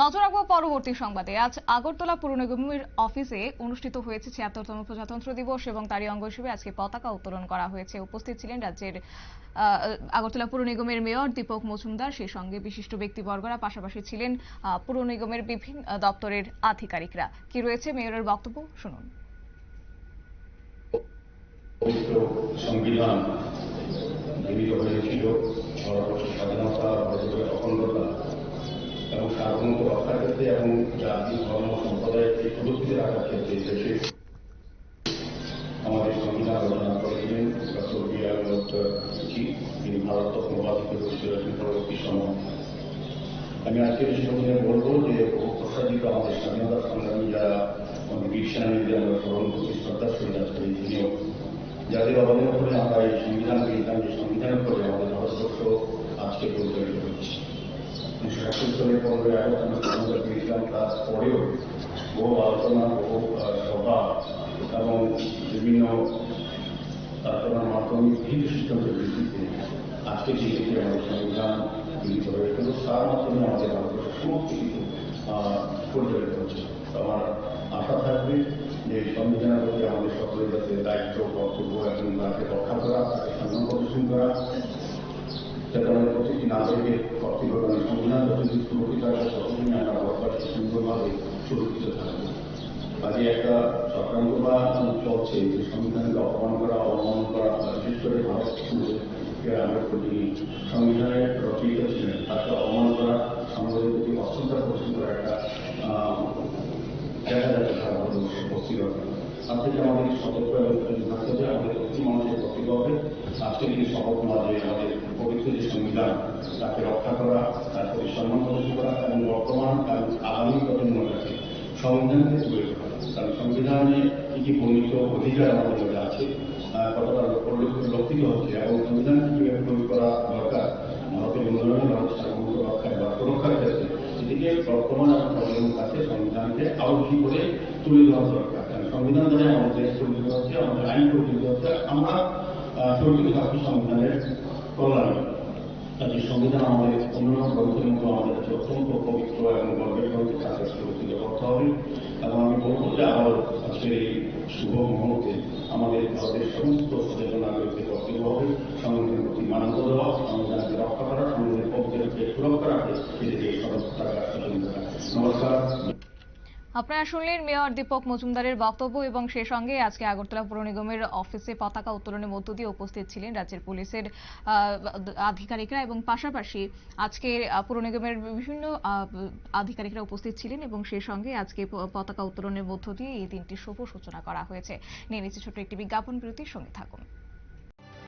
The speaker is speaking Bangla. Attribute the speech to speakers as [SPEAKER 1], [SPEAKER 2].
[SPEAKER 1] নজর রাখব পরবর্তী সংবাদে। আজ আগরতলা পুর নিগমের অফিসে অনুষ্ঠিত হয়েছে ছিয়াত্তরতম প্রজাতন্ত্র দিবস এবং তারই অঙ্গ হিসেবে আজকে পতাকা উত্তোলন করা হয়েছে। উপস্থিত ছিলেন রাজ্যের আগরতলা পুর নিগমের মেয়র দীপক মজুমদার। সেই সঙ্গে বিশিষ্ট ব্যক্তিবর্গরা পাশাপাশি ছিলেন পুর নিগমের বিভিন্ন দপ্তরের আধিকারিকরা। কি রয়েছে মেয়রের বক্তব্য? শুনুন।
[SPEAKER 2] সংবিধান সার্বভৌমত্ব রক্ষার ক্ষেত্রে এবং জাতি ধর্ম আমাদের সংবিধান আমি আজকে সেখানে বলব যে বহু প্রসারিত আমাদের স্বাধীনতা সংগ্রামী যারা বীর সেনানীদের আমরা স্মরণ করছি শ্রদ্ধা সহিত আজকে এই যাদের অবদান করে আমরা এই সংবিধান পেয়েছিলাম যে সংবিধানের আমাদের ভারতবর্ষ আজকে পরিচালিত হচ্ছে একাত্তর পনেরোই আগস্ট আমরা স্বাধীনতা পেয়েছিলাম তারপরেও বহু আলোচনা বহু সভা এবং বিভিন্ন আলোচনার মাধ্যমে বিভিন্ন সিদ্ধান্তের ভিত্তিতে আজকে যে আমাদের সংবিধান গৃহীত হয়েছিল তার মাধ্যমে আমাদের ভারতবর্ষের সমস্ত কিছু পরিচালিত হচ্ছে আমার আশা থাকবে যে সংবিধানের প্রতি আমাদের সকলের যাতে দায়িত্ব কর্তব্য এবং তাকে রক্ষা করা প্রদর্শন করা আমাদের প্রতিটি নাগরিকের সংবিধান সুরক্ষিত সুন্দরভাবে সুরক্ষিত কাজে একটা বা চলছে যে সংবিধানকে অপমান করা করা বিশেষ করে আমরা প্রতি সংবিধানের ছিলেন, তাকে অবমান করা, সমাজের প্রতি অশ্রদ্ধা প্রদর্শন করা একটা দেখা যাচ্ছে আমাদের সতর্ক এবং থাকতে হবে আমাদের প্রতি মানুষের কর্তব্য হবে আজকে যদি শপথ না আমাদের যে সংবিধান, তাকে রক্ষা করা, তার প্রতি সম্মান প্রদর্শন করা এবং বর্তমান এবং আগামী প্রজন্মের কাছে সংবিধানকে তুলে কারণ সংবিধানে কি কি বর্ণিত অধিকার আমাদের মধ্যে আছে কতটা লক্ষিত হচ্ছে এবং সংবিধানকে কীভাবে প্রয়োগ করা দরকার, ভারতের উন্নয়নে সার্বভৌমত্ব রক্ষায় বা সুরক্ষার ক্ষেত্রে সেদিকে বর্তমান এবং প্রজন্মের কাছে সংবিধানকে আরও বেশি করে তুলে ধরা দরকার। কারণ সংবিধান দ্বারা আমাদের দেশ পরিচালিত হচ্ছে, আমাদের আইন পরিচালিত হচ্ছে, আমরা সুরক্ষিত থাকি সংবিধানের কল্যাণে কাজে সংবিধান আমাদের অন্যান্য গ্রন্থের মতো আমাদের কাছে অত্যন্ত পবিত্র এবং গর্বের গ্রন্থ তাকে সুরক্ষিত করতে হবে। এবং আমি বলব যে আবার আজকের এই শুভ মুহূর্তে আমাদের ভারতের সমস্ত সচেতন নাগরিকদের কর্তব্য হবে সংবিধানের প্রতি মানব দেওয়া সংবিধানকে রক্ষা করা সংবিধানের পবিত্রকে সুরক্ষা রাখে সচেতন থাকা নমস্কার।
[SPEAKER 1] আপনারা শুনলেন মেয়র দীপক মজুমদারের বক্তব্য এবং সে সঙ্গে আজকে আগরতলা পুর নিগমের অফিসে পতাকা উত্তোলনের মধ্য দিয়ে উপস্থিত ছিলেন রাজ্যের পুলিশের আধিকারিকরা এবং পাশাপাশি আজকে পুর নিগমের বিভিন্ন আধিকারিকরা উপস্থিত ছিলেন এবং সে সঙ্গে আজকে পতাকা উত্তোলনের মধ্য দিয়ে এই দিনটির শুভ সূচনা করা হয়েছে। নিয়ে নিচ্ছে ছোট্ট একটি বিজ্ঞাপন বিরতির সঙ্গে থাকুন।